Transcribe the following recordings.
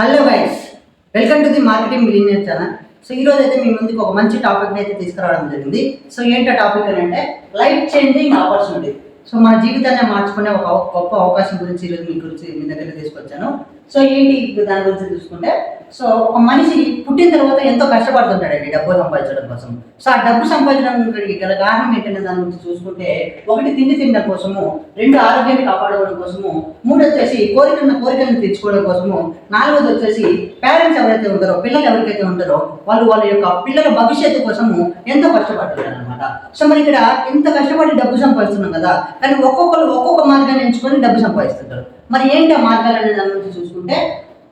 Hello guys welcome to the marketing millionaire channel so ఈ రోజు అయితే మీ ముందుకు ఒక మంచి టాపిక్ అయితే తీసుకురావడం జరిగింది. సో ఏంటో టాపిక్ అని అంటే లైఫ్ చేంజింగ్ ఆపర్చునిటీ సో మన జీవితాన్ని మార్చుకునే ఒక గొప్ప అవకాశం గురించి ఈరోజు మీ గురించి మీ దగ్గర తీసుకొచ్చాను. సో ఏంటి దాని గురించి చూసుకుంటే సో ఒక మనిషి పుట్టిన తర్వాత ఎంతో కష్టపడుతుంటాడండి డబ్బు సంపాదించడం కోసం. సో ఆ డబ్బు సంపాదించడానికి గల కారణం ఏంటనే దాని గురించి చూసుకుంటే ఒకటి తిండి తినడం కోసము రెండు ఆరోగ్యాన్ని కాపాడుకోవడం కోసము మూడు వచ్చేసి కోరికలను కోరికలను తెచ్చుకోవడం కోసము నాలుగోది వచ్చేసి పేరెంట్స్ ఎవరైతే ఉంటారో పిల్లలు ఎవరికైతే ఉంటారో వాళ్ళు వాళ్ళ యొక్క పిల్లల భవిష్యత్తు కోసము ఎంతో కష్టపడుతున్నారు అనమాట సో మరి ఇక్కడ ఇంత కష్టపడి డబ్బు సంపాదిస్తున్నాం కదా కానీ ఒక్కొక్కరు ఒక్కొక్క మార్గాన్ని ఎంచుకొని డబ్బు సంపాదిస్తుంటారు. మరి ఏంటి ఆ మార్గాలు అనే దాని గురించి చూసుకుంటే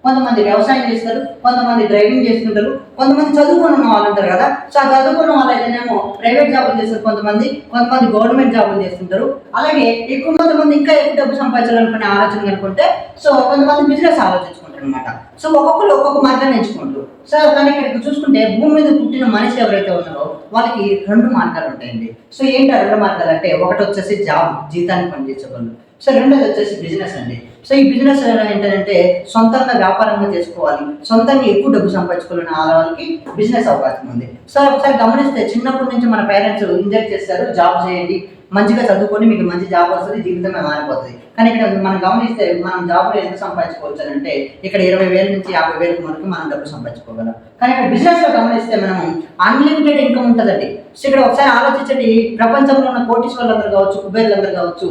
కొంతమంది వ్యవసాయం చేస్తారు కొంతమంది డ్రైవింగ్ చేస్తుంటారు కొంతమంది చదువుకున్న వాళ్ళు ఉంటారు కదా. సో ఆ చదువుకున్న వాళ్ళు అయితేనేమో ప్రైవేట్ జాబులు చేస్తారు కొంతమంది కొంతమంది గవర్నమెంట్ జాబులు చేస్తుంటారు. అలాగే ఎక్కువ కొంతమంది ఇంకా ఎక్కువ డబ్బు సంపాదించాలనుకునే ఆలోచన అనుకుంటే సో కొంతమంది బిజినెస్ ఆలోచించుకుంటారు అనమాట సో ఒక్కొక్కరు ఒక్కొక్క మార్గాన్ని ఎంచుకుంటారు. సో కానీ ఇక్కడ చూసుకుంటే భూమి మీద పుట్టిన మనిషి ఎవరైతే ఉన్నారో వాళ్ళకి రెండు మార్గాలు ఉంటాయండి. సో ఏంటి రెండు మార్గాలు అంటే ఒకటి వచ్చేసి జాబ్ జీతాన్ని పనిచేసేవాళ్ళు. సో రెండోది వచ్చేసి బిజినెస్ అండి. సో ఈ బిజినెస్ ఏంటంటే సొంతంగా వ్యాపారంగా చేసుకోవాలి. సొంతంగా ఎక్కువ డబ్బు సంపాదించుకోవాలని ఆడవాళ్ళకి బిజినెస్ అవకాశం ఉంది. సో ఒకసారి గమనిస్తే చిన్నప్పటి నుంచి మన పేరెంట్స్ ఇంజెక్ట్ చేస్తారు జాబ్ చేయండి మంచిగా చదువుకొని మీకు మంచి జాబ్ వస్తుంది జీవితమే మారిపోతుంది. కానీ ఇక్కడ మనం గమనిస్తే మనం జాబ్లో ఎంత సంపాదించుకోవచ్చు అంటే ఇక్కడ ఇరవై వేల నుంచి యాభై వేల వరకు మనం డబ్బు సంపాదించుకోగలం. కానీ ఇక్కడ బిజినెస్లో గమనిస్తే మనం అన్లిమిటెడ్ ఇన్కమ్ ఉంటుందండి. సో ఇక్కడ ఒకసారి ఆలోచించండి ప్రపంచంలో ఉన్న కోటీశ్వర్లందరూ కావచ్చు కుబేర్లందరూ కావచ్చు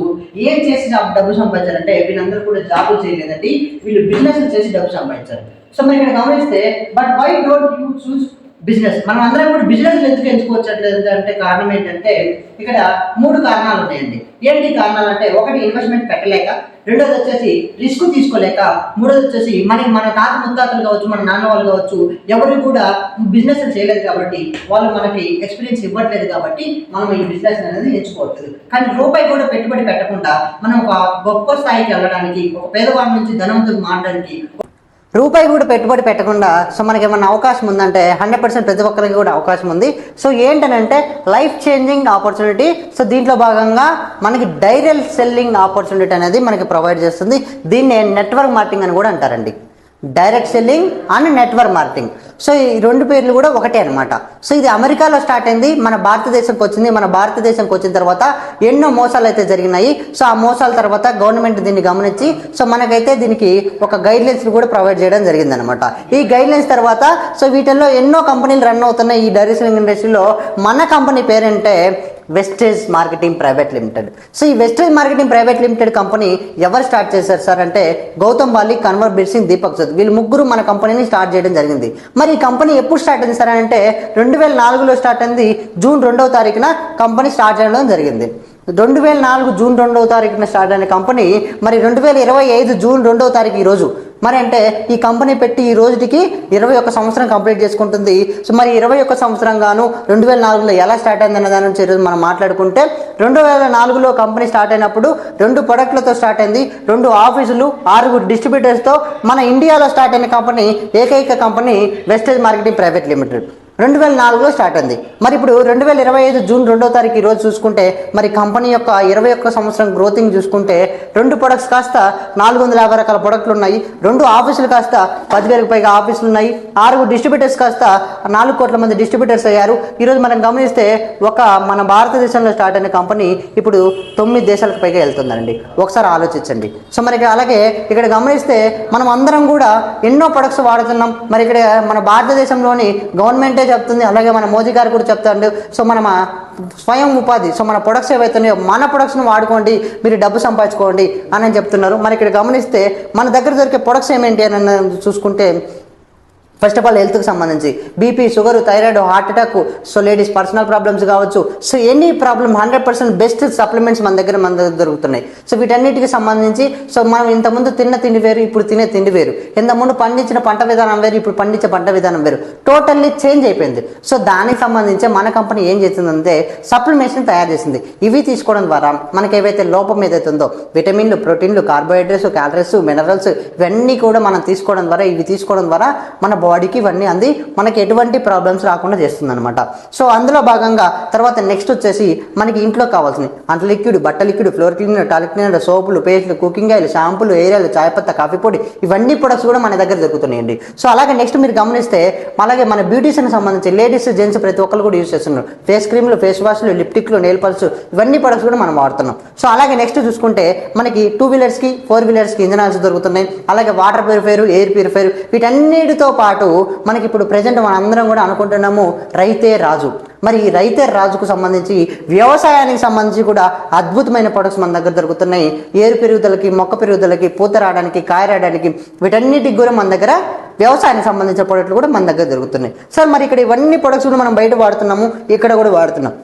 ఏం చేసి జాబ్ డబ్బు సంపాదించారంటే వీళ్ళందరూ కూడా జాబులు చేయలేదండి. వీళ్ళు బిజినెస్ చేసి డబ్బు సంపాదించారు. సో మరి ఇక్కడ గమనిస్తే but why don't you choose business. మనం అందరం కూడా బిజినెస్ ఎందుకు ఎంచుకోవచ్చట్లేదు అంటే కారణం ఏంటంటే ఇక్కడ మూడు కారణాలు ఉన్నాయండి. ఏంటి కారణాలు అంటే ఒకటి ఇన్వెస్ట్మెంట్ పెట్టలేక రెండోది వచ్చేసి రిస్క్ తీసుకోలేక మూడోది వచ్చేసి మనకి మన తాత ముత్తాతలు కావచ్చు మన నాన్న వాళ్ళు కావచ్చు ఎవరు కూడా బిజినెస్ చేయలేదు కాబట్టి వాళ్ళు మనకి ఎక్స్పీరియన్స్ ఇవ్వట్లేదు కాబట్టి మనం ఈ బిజినెస్ అనేది ఎంచుకోవట్లేదు కానీ రూపాయి కూడా పెట్టుబడి పెట్టకుండా మనం ఒక గొప్ప స్థాయికి వెళ్ళడానికి ఒక పేదవాడి నుంచి ధనవంతులు మారడానికి రూపాయి కూడా పెట్టుబడి పెట్టకుండా సో మనకి ఏమన్నా అవకాశం ఉందంటే హండ్రెడ్ పర్సెంట్ ప్రతి ఒక్కరికి కూడా అవకాశం ఉంది. సో ఏంటనంటే లైఫ్ చేంజింగ్ ఆపర్చునిటీ సో దీంట్లో భాగంగా మనకి డైరెల్ సెల్లింగ్ ఆపర్చునిటీ అనేది మనకి ప్రొవైడ్ చేస్తుంది. దీన్నే నెట్వర్క్ మార్కెటింగ్ అని కూడా అంటారండి. Direct selling and network marketing. So ఈ రెండు పేర్లు కూడా ఒకటే అనమాట సో ఇది అమెరికాలో స్టార్ట్ అయింది మన భారతదేశంకి వచ్చింది మన భారతదేశంకి వచ్చిన తర్వాత ఎన్నో మోసాలు అయితే జరిగినాయి. సో ఆ మోసాల తర్వాత గవర్నమెంట్ దీన్ని గమనించి సో మనకైతే దీనికి ఒక గైడ్ లైన్స్ కూడా ప్రొవైడ్ చేయడం జరిగిందనమాట ఈ గైడ్ లైన్స్ తర్వాత సో వీటిల్లో ఎన్నో కంపెనీలు రన్ అవుతున్నాయి. ఈ డైరెక్ట్ సెల్లింగ్ ఇండస్ట్రీలో మన company పేరంటే Vestige marketing private limited so ఈ Vestige marketing private limited company ఎవరు స్టార్ట్ చేశారు సార్ అంటే గౌతమ్ బాలి కన్వర్ బిర్ సింగ్ దీపక్ సద్ వీళ్ళు ముగ్గురు మన కంపెనీని స్టార్ట్ చేయడం జరిగింది. మరి ఈ కంపెనీ ఎప్పుడు స్టార్ట్ అయింది సార్ అంటే రెండు వేల నాలుగులో స్టార్ట్ అయింది. జూన్ రెండవ తారీఖున కంపెనీ స్టార్ట్ చేయడం జరిగింది. రెండు వేల నాలుగు జూన్ రెండవ తారీఖున స్టార్ట్ అయిన కంపెనీ మరి రెండు వేల ఇరవై ఐదు జూన్ రెండవ తారీఖు ఈరోజు మరి అంటే ఈ కంపెనీ పెట్టి ఈ రోజుకి ఇరవై ఒక్క సంవత్సరం కంప్లీట్ చేసుకుంటుంది. సో మరి ఇరవై ఒక్క సంవత్సరం గాను రెండు వేల నాలుగులో ఎలా స్టార్ట్ అయిందన్న దాని నుంచి ఈరోజు మనం మాట్లాడుకుంటే రెండు వేల నాలుగులో కంపెనీ స్టార్ట్ అయినప్పుడు రెండు ప్రొడక్ట్లతో స్టార్ట్ అయింది. రెండు ఆఫీసులు ఆరుగురు డిస్ట్రిబ్యూటర్స్తో మన ఇండియాలో స్టార్ట్ అయిన కంపెనీ ఏకైక company Vestige marketing private limited. రెండు వేల నాలుగులో స్టార్ట్ అయింది. మరి ఇప్పుడు రెండు వేల ఇరవై ఐదు జూన్ రెండో తారీఖు ఈరోజు చూసుకుంటే మరి కంపెనీ యొక్క ఇరవై ఒక్క సంవత్సరం గ్రోతింగ్ చూసుకుంటే రెండు ప్రొడక్ట్స్ కాస్త నాలుగు వందల యాభై రకాల ప్రొడక్ట్లు ఉన్నాయి. రెండు ఆఫీసులు కాస్త పదివేలకు పైగా ఆఫీసులు ఉన్నాయి. ఆరుగు డిస్ట్రిబ్యూటర్స్ కాస్త నాలుగు కోట్ల మంది డిస్ట్రిబ్యూటర్స్ అయ్యారు. ఈరోజు మనం గమనిస్తే ఒక మన భారతదేశంలో స్టార్ట్ అయిన కంపెనీ ఇప్పుడు తొమ్మిది దేశాలకు పైగా వెళ్తుందండి ఒకసారి ఆలోచించండి. సో మరి అలాగే ఇక్కడ గమనిస్తే మనం అందరం కూడా ఎన్నో ప్రొడక్ట్స్ వాడుతున్నాం. మరి ఇక్కడ మన భారతదేశంలోని గవర్నమెంటే చెప్తుంది. అలాగే మన మోదీ గారు కూడా చెప్తాడు. సో మన స్వయం ఉపాధి సో మన ప్రొడక్ట్స్ ఏవైతున్నాయో మన ప్రొడక్ట్స్ని వాడుకోండి మీరు డబ్బు సంపాదించుకోండి అని చెప్తున్నారు. మరి ఇక్కడ గమనిస్తే మన దగ్గర దొరికే ప్రొడక్ట్స్ ఏమేంటి అని అన్నది చూసుకుంటే ఫస్ట్ ఆఫ్ ఆల్ హెల్త్కి సంబంధించి. BP sugar thyroid heart attack so ladies personal problems కావచ్చు. So any problem hundred percent best supplements మన దగ్గర మన దగ్గర దొరుకుతున్నాయి. సో వీటన్నిటికి సంబంధించి సో మనం ఇంతకుముందు తిన్న తిండి వేరు ఇప్పుడు తినే తిండి వేరు. ఇంతకుముందు పండించిన పంట విధానం వేరు ఇప్పుడు పండించే పంట విధానం వేరు. టోటల్లీ చేంజ్ అయిపోయింది. సో దానికి సంబంధించి మన కంపెనీ ఏం చేస్తుందంటే సప్లిమేషన్ తయారు చేసింది. ఇవి తీసుకోవడం ద్వారా మనకి ఏవైతే లోపం ఏదైతే ఉందో విటమిన్లు ప్రోటీన్లు కార్బోహైడ్రేట్స్ క్యాలరీస్ మినరల్స్ ఇవన్నీ కూడా మనం తీసుకోవడం ద్వారా ఇవి తీసుకోవడం ద్వారా మన బాడీకి ఇవన్నీ అంది. మనకి ఎటువంటి ప్రాబ్లమ్స్ రాకుండా చేస్తుంది అనమాట సో అందులో భాగంగా తర్వాత నెక్స్ట్ వచ్చేసి మనకి ఇంట్లో కావాల్సినవి. అంత లిక్విడ్ బట్ట liquid floor cleaner toilet cleaner సోపులు పేస్ట్లు కుకింగ్ ఆయిల్ షాంపులు ఏరియాలు చాయ్ పత్తా కాఫీ పొడి ఇవన్నీ ప్రొడక్ట్స్ కూడా మన దగ్గర దొరుకుతున్నాయండి. సో అలాగే నెక్స్ట్ మీరు గమనిస్తే అలాగే మన బ్యూటీషియన్ సంబంధించి లేడీస్ జెంట్స్ ప్రతి ఒక్కరు కూడా యూస్ చేస్తున్నారు. ఫేస్ క్రీమ్లు ఫేస్ వాష్లు లిప్టిక్లు నెయిల్ పల్స్ ఇవన్నీ ప్రొడక్ట్స్ కూడా మనం వాడుతున్నాం. సో అలాగే నెక్స్ట్ చూసుకుంటే మనకి టూ వీలర్స్కి ఫోర్ వీలర్స్కి ఇంజన్ ఆయిల్స్ దొరుకుతున్నాయి. అలాగే వాటర్ ప్యూరిఫైర్ ఎయిర్ ప్యూరిఫైర్ వీటన్నిటితో పాటు మనకి ఇప్పుడు ప్రజెంట్ మనం అందరం కూడా అనుకుంటున్నాము రైతే రాజు. మరి ఈ రైతే రాజుకు సంబంధించి వ్యవసాయానికి సంబంధించి కూడా అద్భుతమైన ప్రొడక్ట్స్ మన దగ్గర దొరుకుతున్నాయి. ఏరు పెరుగుదలకి మొక్క పెరుగుదలకి పూత రావడానికి కాయ రావడానికి వీటన్నిటికి కూడా మన దగ్గర వ్యవసాయానికి సంబంధించిన ప్రొడక్ట్లు కూడా మన దగ్గర దొరుకుతున్నాయి. సార్ మరి ఇక్కడ ఇవన్నీ ప్రొడక్ట్స్ కూడా మనం బయట వాడుతున్నాము ఇక్కడ కూడా వాడుతున్నాం.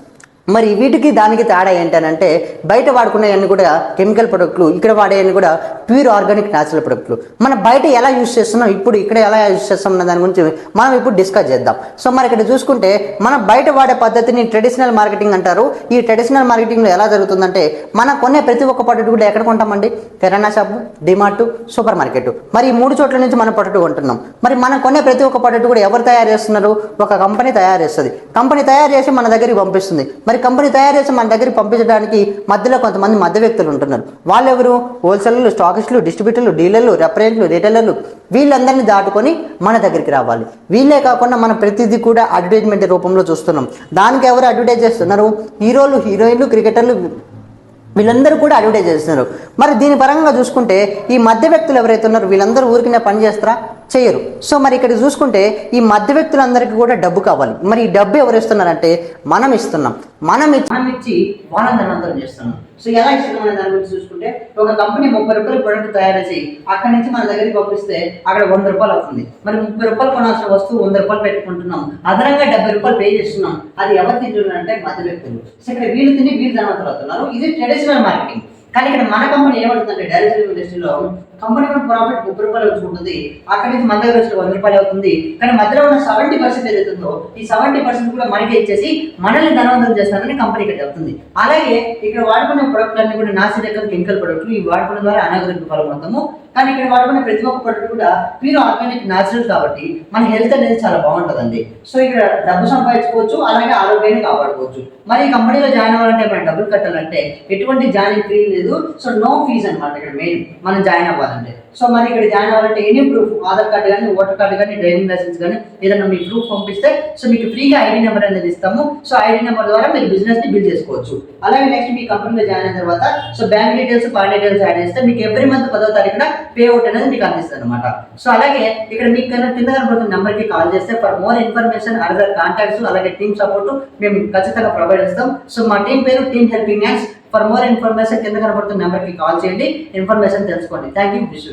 మరి వీటికి దానికి తేడా ఏంటనంటే బయట వాడుకునేవన్నీ కూడా కెమికల్ ప్రొడక్ట్లు ఇక్కడ వాడేవన్నీ కూడా ప్యూర్ ఆర్గానిక్ న్యాచురల్ ప్రొడక్ట్లు. మనం బయట ఎలా యూస్ చేస్తున్నాం ఇప్పుడు ఇక్కడ ఎలా యూస్ చేస్తాం అన్న దాని గురించి మనం ఇప్పుడు డిస్కస్ చేద్దాం. సో మరి ఇక్కడ చూసుకుంటే మనం బయట వాడే పద్ధతిని ట్రెడిషనల్ మార్కెటింగ్ అంటారు. ఈ ట్రెడిషనల్ మార్కెటింగ్లో ఎలా జరుగుతుందంటే మనం కొనే ప్రతి ఒక్క ప్రొడక్ట్ కూడా ఎక్కడ కొంటామండి? Kirana shop DMart supermarket మరి ఈ మూడు చోట్ల నుంచి మనం ప్రొడక్ట్ కొంటున్నాం. మరి మనం కొనే ప్రతి ఒక్క ప్రొడక్ట్ కూడా ఎవరు తయారు చేస్తున్నారు? ఒక కంపెనీ తయారు చేస్తుంది. కంపెనీ తయారు చేసి మన దగ్గరికి పంపిస్తుంది. మరి కంపెనీ తయారు చేసి మన దగ్గరికి పంపించడానికి మధ్యలో కొంతమంది మధ్య వ్యక్తులు ఉంటున్నారు. వాళ్ళు ఎవరు హోల్సేలర్లు స్టాకిస్టులు డిస్ట్రిబ్యూటర్లు డీలర్లు రెఫరెంట్లు రిటైలర్లు. వీళ్ళందరినీ దాటుకొని మన దగ్గరికి రావాలి. వీళ్ళే కాకుండా మనం ప్రతిదీ కూడా అడ్వర్టైజ్మెంట్ రూపంలో చూస్తున్నాం. దానికి ఎవరు అడ్వర్టైజ్ చేస్తున్నారు? హీరోలు హీరోయిన్లు క్రికెటర్లు వీళ్ళందరూ కూడా అడ్వర్టైజ్ చేస్తున్నారు. మరి దీని పరంగా చూసుకుంటే ఈ మధ్య వ్యక్తులు ఎవరైతే ఉన్నారో వీళ్ళందరూ ఊరికినే పని చేస్తారా? చేయరు. సో మరి ఇక్కడ చూసుకుంటే ఈ మధ్య వ్యక్తులందరికీ కూడా డబ్బు కావాలి. మరి ఈ డబ్బు ఎవరు ఇస్తున్నారంటే మనం ఇస్తున్నాం. మనం ఇచ్చి మనం ఇచ్చి వాళ్ళని ధనవంతం చేస్తున్నాం. సో ఎలా ఇస్తున్నాం అనే దాని గురించి చూసుకుంటే ఒక కంపెనీ ముప్పై రూపాయలు ప్రొడక్ట్ తయారు చేసి అక్కడి నుంచి మన దగ్గరికి పంపిస్తే అక్కడ వంద రూపాయలు అవుతుంది. మరి ముప్పై రూపాయలు కొనాల్సిన వస్తువు వంద రూపాయలు పెట్టుకుంటున్నాం. అదనంగా డెబ్బై రూపాయలు పే చేస్తున్నాం. అది ఎవరు తింటున్నారు అంటే మధ్య వ్యక్తులు. సో ఇక్కడ వీళ్ళు తిని వీళ్ళు ధనవంతులు అవుతున్నారు ఇది ట్రెడిషనల్ మార్కెటింగ్ కానీ ఇక్కడ మన కంపెనీ ఏమంటుందంటే డైరెక్ట్ ఇండస్ట్రీలో కంపెనీ కూడా ప్రాఫిట్ ముప్పై రూపాయలు వచ్చుకుంటుంది అక్కడి నుంచి మన దగ్గర వచ్చిన వంద రూపాయలు అవుతుంది. కానీ మధ్యలో ఉన్న సెవెంటీ పర్సెంట్ ఏదైతుందో ఈ సెవెంటీ పర్సెంట్ కూడా మనకి ఇచ్చేసి మనల్ని ధనవంతం చేస్తానని కంపెనీ ఇక్కడ చెప్తుంది. అలాగే ఇక్కడ వాడుకునే ప్రొడక్ట్ అన్ని కూడా నాసి రకం కెమికల్ ప్రొడక్ట్లు ఈ వాడుకోవడం ద్వారా అనాగరిక పాల్గొనము కానీ ఇక్కడ వాడుకునే ప్రతి ఒక్క ప్రొడక్ట్ కూడా ప్యూర్ ఆర్గానిక్ న్యాచురల్ కాబట్టి మన హెల్త్ అనేది చాలా బాగుంటుందండి. సో ఇక్కడ డబ్బు సంపాదించుకోవచ్చు అలాగే ఆరోగ్యాన్ని కాపాడుకోవచ్చు. మరి ఈ కంపెనీలో జాయిన్ అవ్వాలంటే మనం డబ్బులు కట్టాలంటే ఎటువంటి జాయిన్ ఫీ లేదు. సో నో ఫీజ్ అనమాట ఇక్కడ మెయిన్ మనం జాయిన్ అవ్వాలంటే. సో మరి ఇక్కడ జాయిన్ అవ్వాలంటే ఎనీ ప్రూఫ్ ఆధార్ కార్డు కానీ ఓటర్ కార్డు కానీ డ్రైవింగ్ లైసెన్స్ కానీ ఏదైనా మీ ప్రూఫ్ పంపిస్తే సో మీకు ఫ్రీగా ఐడి నెంబర్ అనేది ఇస్తాము. సో ఐడి నెంబర్ ద్వారా మీరు బిజినెస్ని బిల్డ్ చేసుకోవచ్చు. అలాగే నెక్స్ట్ మీ కంపెనీలో జాయిన్ అయిన తర్వాత so bank details PAN details add చేస్తే మీకు ఎవ్రీ మంత్ పదో తారీఖున అవుట్ అనేది మీకు అందిస్తుంది అనమాట సో అలాగే ఇక్కడ మీకు కన్నా కింద కనబడుతున్న నెంబర్కి కాల్ చేస్తే for more information other contacts అలాగే టీమ్ సపోర్ట్ మేము ఖచ్చితంగా ప్రొవైడ్ చేస్తాం. సో మా టీం పేరు team helping hands for more information కింద కనబడుతున్న నెంబర్కి కాల్ చేయండి. ఇన్ఫర్మేషన్ తెలుసుకోండి. Thank you wish